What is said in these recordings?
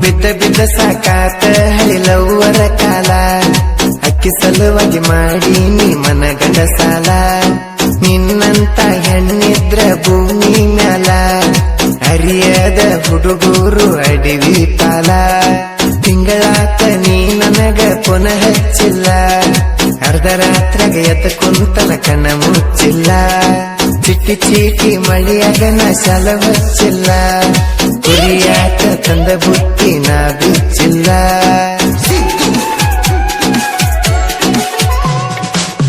ಬಿದ್ದ ಬಿದ್ದ ಸಾಕಾತ ಹಳಿಲವ್ವರ ಕಾಲ. ಅಕ್ಕಿ ಸಲುವಾಗಿ ಮಾಡಿ ನೀ ಮನಗಂಡ ಸಾಲ. ನಿನ್ನಂತ ಹೆಣ್ಣಿದ್ರ ಭೂಮಿ ಮ್ಯಾಲ. ಅರಿಯದ ಹುಡುಗೂರು ಅಡಿವಿ ಪಾಲ. ತಿಂಗಳಾತ ನೀ ನನಗ ಪುನಃ ಹಚ್ಚಿಲ್ಲ. ಅರ್ಧ ರಾತ್ರಾಗ ಎದ್ದ ಕುಂತನ ಮುಚ್ಚಿಲ್ಲ. ಚಿಟ್ಟಿ ಚೀಟಿ ಮಳಿಯಾಗನ ಶಾಲ ಹಚ್ಚಿಲ್ಲ ಕುರಿಯಾಟ ತಂದ ಬುತ್ತಿ ನಾ ಬಿಚ್ಚಿಲ್ಲ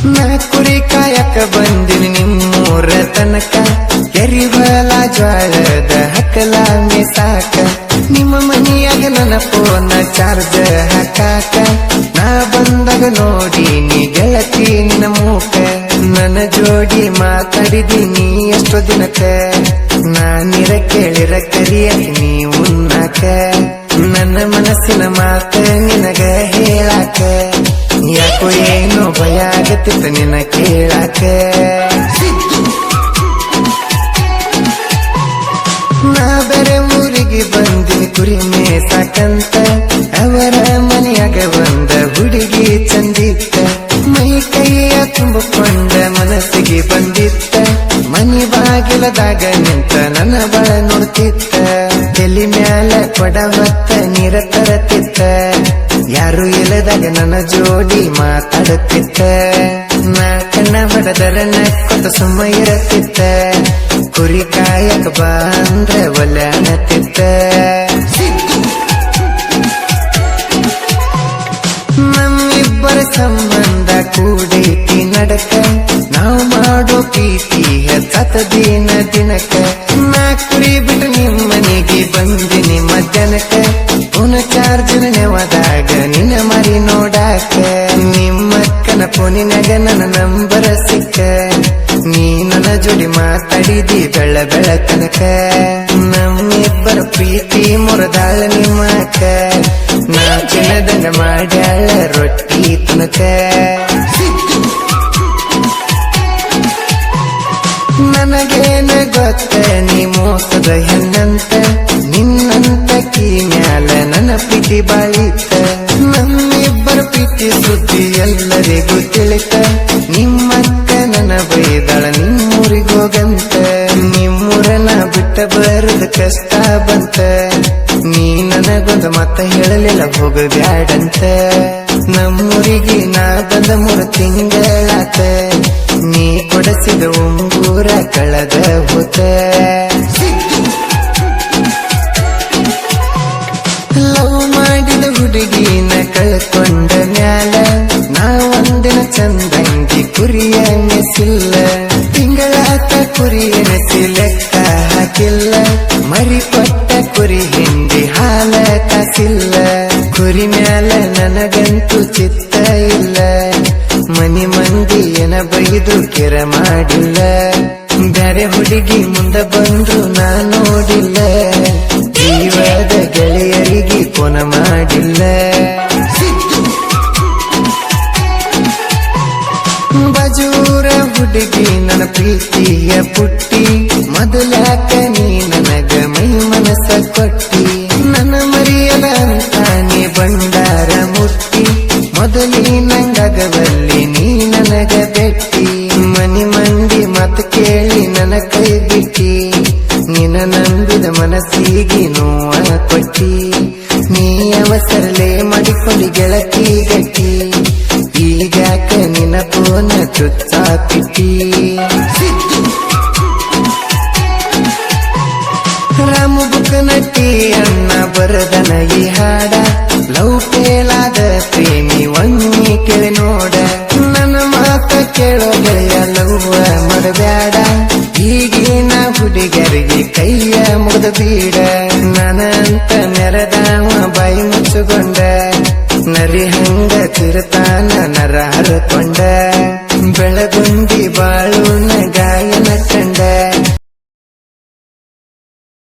ನಾ ಕುರಿ ಕಾಯಕ ಬಂದಿನಿ ನಿಮ್ಮೂರ ತನಕ. ಎರಿಬಲ ಜ್ವಾಳದ ಹಕ್ಕಲ ಸಾಕ. ನಿಮ್ಮ ಮನಿಯಾಗ ನನ್ನ ಫೋನ್ ಚಾರ್ಜ್ ಹಾಕಾಕ. ನಾ ಬಂದಾಗ ನೋಡಿ ನೀ ಗೆಳತಿ ನಿನ್ನ ಮೂಕ. ನನ್ನ ಜೋಡಿ ಮಾತಾಡಿದೀನಿ ಎಷ್ಟೋ ದಿನಕ್ಕೆ. ನೀ ಉನ್ನಾಕ ನನ್ನ ಮನಸ್ಸಿನ ಮಾತ ನಿನಗ ಹೇಳಾಕ ಯಾಕೋ ಏನೋ ಭಯ ಆಗತ್ತಿತ್ತು ನಿನ್ನ ಕೇಳಾಕ ನಾ ಬೇರೆ ಊರಿಗೆ ಬಂದಿನಿ ಕುರಿ ಮೇಸಾಕಂತ. ಅವರ ಮನೆಯಾಗ ಬಂದ ಹುಡುಗಿ ಚಂದಿತ್ತ. ಮೈ ಕೈಯ ತುಂಬಿಕೊಂಡ ಮನಸ್ಸಿಗೆ ಬಂದಿತ್ತ. ಬಾಗಿಲದಾಗ ನಿಂತ ನನ್ನ ಬಳ ನೋಡ್ತಿತ್ತ. ತಲಿ ಮ್ಯಾಲ ಕೊಡ ಮತ್ತ ನೀರ ತರತಿತ್ತ ಯಾರು ಇಲ್ಲದಾಗ ನನ್ನ ಜೋಡಿ ಮಾತಾಡುತ್ತಿತ್ತ. ನಾ ಕಣ್ಣ ಹೊಡೆದರ ನಕ್ಕೊತ ಸುಮ್ಮ ಇರತ್ತಿತ್ತ. ಕುರಿ ಕಾಯಕ ಬಾ ಅಂದ್ರೆ ಒಲೆ ಪ್ರೀತಿ ಸತ ದಿನ ದಿನಕ ನಾ ಕುರಿ ಬಿಟ್ಟು ನಿಮ್ಮನೆಗೆ ಪುನ ಚಾರ್ ಚಾರ್ಜ್ ನೆವದಾಗ ನಿನ್ನ ಮರಿ ನೋಡಾಕ ನಿಮ್ಮಕ್ಕನ ಫೋನಿನಾಗ ನನ್ನ ನಂಬರ ಸಿಕ್ಕ. ನೀ ನನ್ನ ಜೋಡಿ ಮಾತಾಡಿದಿ ಬೆಳ ಬೆಳತನಕ ನಮ್ಮಿಬ್ಬರ ಪ್ರೀತಿ ಮುರದಾಳ ನಿಮ್ಮಕ್ಕ. ನಾ ಚಿನ್ನದಂಗ ಮಾಡ್ಯಾಳ ರೊಟ್ಟಿ ತನಕ ಮೋಸದ ಹೆಣ್ಣಂತ ನಿನ್ನಂತ ಕೀ ಮ್ಯಾಲ ನನ್ನ ಪ್ರೀತಿ ಬಾಳಿತ ನಮ್ಮಿಬ್ಬರ ಪ್ರೀತಿ ಸುದ್ದಿ ಎಲ್ಲರಿಗೂ ತಿಳಿತ. ನಿಮ್ಮಕ್ಕ ನನ್ನ ಬೈದಾಳ ನಿಮ್ಮೂರಿಗೋಗಂತ ನಿಮ್ಮೂರನ ಬಿಟ್ಟ ಬರದ ಕಷ್ಟ ಬಂತ. ನೀ ನನಗೊಂದು ಮತ್ತ ಹೇಳಲಿಲ್ಲ ಹೋಗ ಬ್ಯಾಡಂತ ನಮ್ಮೂರಿಗೆ ನಾ ಬಂದ ಮೂರು ತಿಂಗಳಾತ. ನೀ ಕೊಡಸಿದ ಉಂಗೂರ ಕಳೆದ ಹೋತ. ಚಂದಂಗಿ ಕುರಿಯ ಮೆಸಿಲ್ಲ ತಿಂಗಳಾತ ಕುರಿಯ ಎನೆಸಿ ಲೆಕ್ಕ ಹಾಕಿಲ್ಲ. ಮರಿ ಕೊಟ್ಟ ಕುರಿ ಹಿಂಡಿ ಹಾಲ ಕಾಸಿಲ್ಲ ಕುರಿ ಮ್ಯಾಲ ನನಗಂತೂ ಚಿತ್ತ ಇಲ್ಲ. ಮನಿ ಮಂದಿ ಏನ ಬೈದು ಕೆರ ಮಾಡಿಲ್ಲ. ಬ್ಯಾರೆ ಹುಡುಗಿ ಮುಂದ ಬಂದು ನಾ ನೋಡಿಲ್ಲ. ಜೀವದ ಗೆಳೆಯರಿಗೆ ಪುನ ಮಾಡಿಲ್ಲ. ಪುಟ್ಟಿ ಮೊದಲಾಕ ನೀ ನನಗ ಮೈ ಮನಸ್ಸ ಕೊಟ್ಟಿ. ನನ್ನ ಮರಿಯದ ಅಂತ ನೀ ಬಂಡಾರ ಮುಟ್ಟಿ ಮೊದಲಿನಂಗಗವಲ್ಲಿ ನೀ ನನಗ ಬೆಟ್ಟಿ. ಮನಿ ಮಂದಿ ಮತ್ ಕೇಳಿ ನನ್ನ ಕೈ ಬಿಟ್ಟಿ ನಿನ್ನ ನಂಬಿದ ಮನಸ್ಸಿಗೆ ನೋವ ಕೊಟ್ಟಿ. ನೀ ಅವಸರಲೆ ಮಾಡಿಕೊಂಡು ಗೆಳತಿ ಗಟ್ಟಿ. ಈಗಾಕ ನಿನ್ನ ಪೋನ ಚುಚ್ಚಾಪಿಟ್ಟಿ ರಾಮ ನಟ್ಟಿ ಅಣ್ಣ ಬರದನ ಈ ಹಾಡ. ಲವ್ ಕೇಳಾದ ಪ್ರೇಮಿ ಒಮ್ಮಿ ಕೇಳಿ ನೋಡ. ನನ್ನ ಮಾತ ಕೇಳೋ ಗೆಳೆಯ ಲವ್ ಮಾಡಬ್ಯಾಡ. ಈಗಿನ ಹುಡುಗರಿಗೆ ಕೈಯ ಮುಗಿದ ಬೀಡ. ನನಂತ ನೆರೆದಾವ ಬಾಯಿ ಮುಚ್ಚುಕೊಂಡ. ನರಿ ಹಂಗ ತಿರುತ್ತ